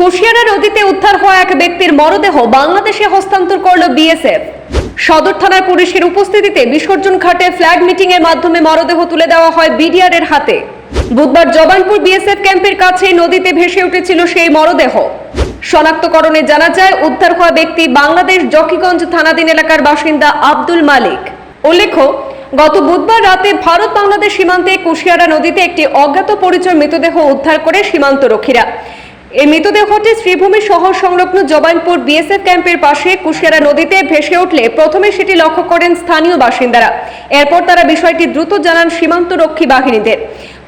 কুশিয়ারা নদীতে উদ্ধার হওয়া এক ব্যক্তির মরদেহ বাংলাদেশে হস্তান্তর করল বিএসএফ। সদর থানার পুলিশের উপস্থিতিতে বিসর্জন ঘাটে ফ্ল্যাগ মিটিং এর মাধ্যমে মরদেহ তুলে দেওয়া হয় বিডিআর এর হাতে। বুধবার জবানপুর বিএসএফ ক্যাম্পের কাছে নদীতে ভেসে উঠেছিল সেই মরদেহ। শনাক্তকরণে জানা যায়, উদ্ধার হওয়া ব্যক্তি বাংলাদেশ জকিগঞ্জ থানাধীন এলাকার বাসিন্দা আব্দুল মালিক। উল্লেখ্য, গত বুধবার রাতে ভারত বাংলাদেশ সীমান্তে কুশিয়ারা নদীতে একটি অজ্ঞাত পরিচয় মৃতদেহ উদ্ধার করে সীমান্ত রক্ষীরা এই মৃতদেহটি শ্রীভূমি শহর সংলগ্ন জবানপুর বিএসএফ ক্যাম্পের পাশে কুশিয়ারা নদীতে ভেসে উঠলে প্রথমে সেটি লক্ষ্য করেন স্থানীয় বাসিন্দারা। এরপর তারা বিষয়টি দ্রুত জানান সীমান্ত রক্ষী বাহিনীদের।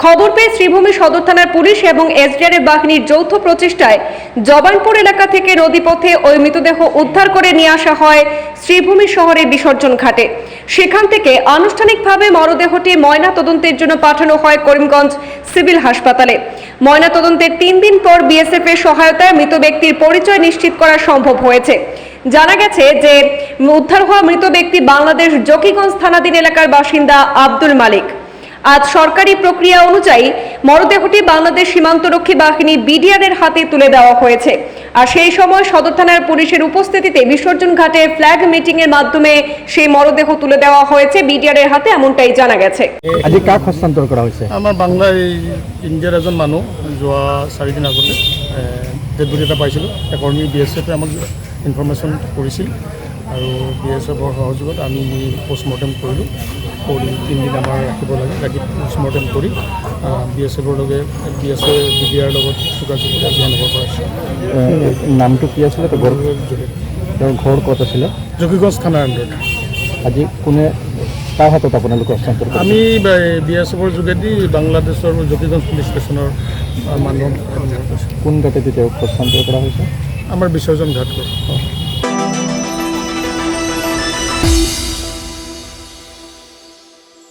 খবর পেয়ে শ্রীভূমি সদর থানার পুলিশ এবং এসডিআরএফ বাহিনীর যৌথ প্রচেষ্টায় জবানপুর এলাকা থেকে নদীপথে ওই মৃতদেহ উদ্ধার করে নিয়ে আসা হয় শ্রীভূমি শহরের বিসর্জন ঘাটে। সেখান থেকে আনুষ্ঠানিকভাবে মরদেহটি ময়না তদন্তের জন্য পাঠানো হয় করিমগঞ্জ সিভিল হাসপাতালে। ময়না তদন্তের তিন দিন পর বিএসএফ এর সহায়তায় মৃত ব্যক্তির পরিচয় নিশ্চিত করা সম্ভব হয়েছে। জানা গেছে যে উদ্ধার হওয়া মৃত ব্যক্তি বাংলাদেশ জকিগঞ্জ থানাধীন এলাকার বাসিন্দা আব্দুল মালিক। আজ সরকারি প্রক্রিয়া অনুযায়ী মরদেহটি বাংলাদেশ সীমান্তরক্ষী বাহিনী বিডিআর এর হাতে তুলে দেওয়া হয়েছে। আর সেই সময় সদর থানার পুলিশের উপস্থিতিতে বিসর্জন ঘাটে ফ্ল্যাগ মিটিং এর মাধ্যমে সেই মরদেহ তুলে দেওয়া হয়েছে বিডিআর এর হাতে এমনটাই জানা গেছে। আজি কাক হস্তান্তৰ কৰা হৈছে? আমাৰ বাংলাই ইণ্ডিয়াৰ এজন মানুহ যোৱা চাৰিদিন আগতে ডেড বডি এটা পাইছিলোঁ। এটা কৰ্মী বি এছ এফে আমাক ইনফৰ্মেশ্যন কৰিছিল। আৰু বি এছ এফৰ সহযোগত আমি পষ্টমৰ্টেম কৰিলোঁ। কৰি তিনিদিন আমাৰ ৰাখিব লাগে ৰাখি পষ্টমৰ্টেম কৰি বি এছ এফৰ লগে B S A B D R লগত যোগাযোগ কৰি অভিযান হ'ব পাৰিছে। নামটো কি আছিলে? ঘৰ তেওঁৰ ঘৰ ক'ত আছিলে? জকিগঞ্জ থানাৰ আণ্ডাৰত। আজি কোনে কাৰ হাতত আপোনালোকে হস্তান্তৰ আমি বি এছ এফৰ যোগেদি বাংলাদেশৰ জকিগঞ্জ পুলিচ ষ্টেচনৰ মানুহক কোন গাঁতেদি তেওঁক হস্তান্তৰ কৰা হৈছে? আমাৰ বিসৰ্জন ঘাট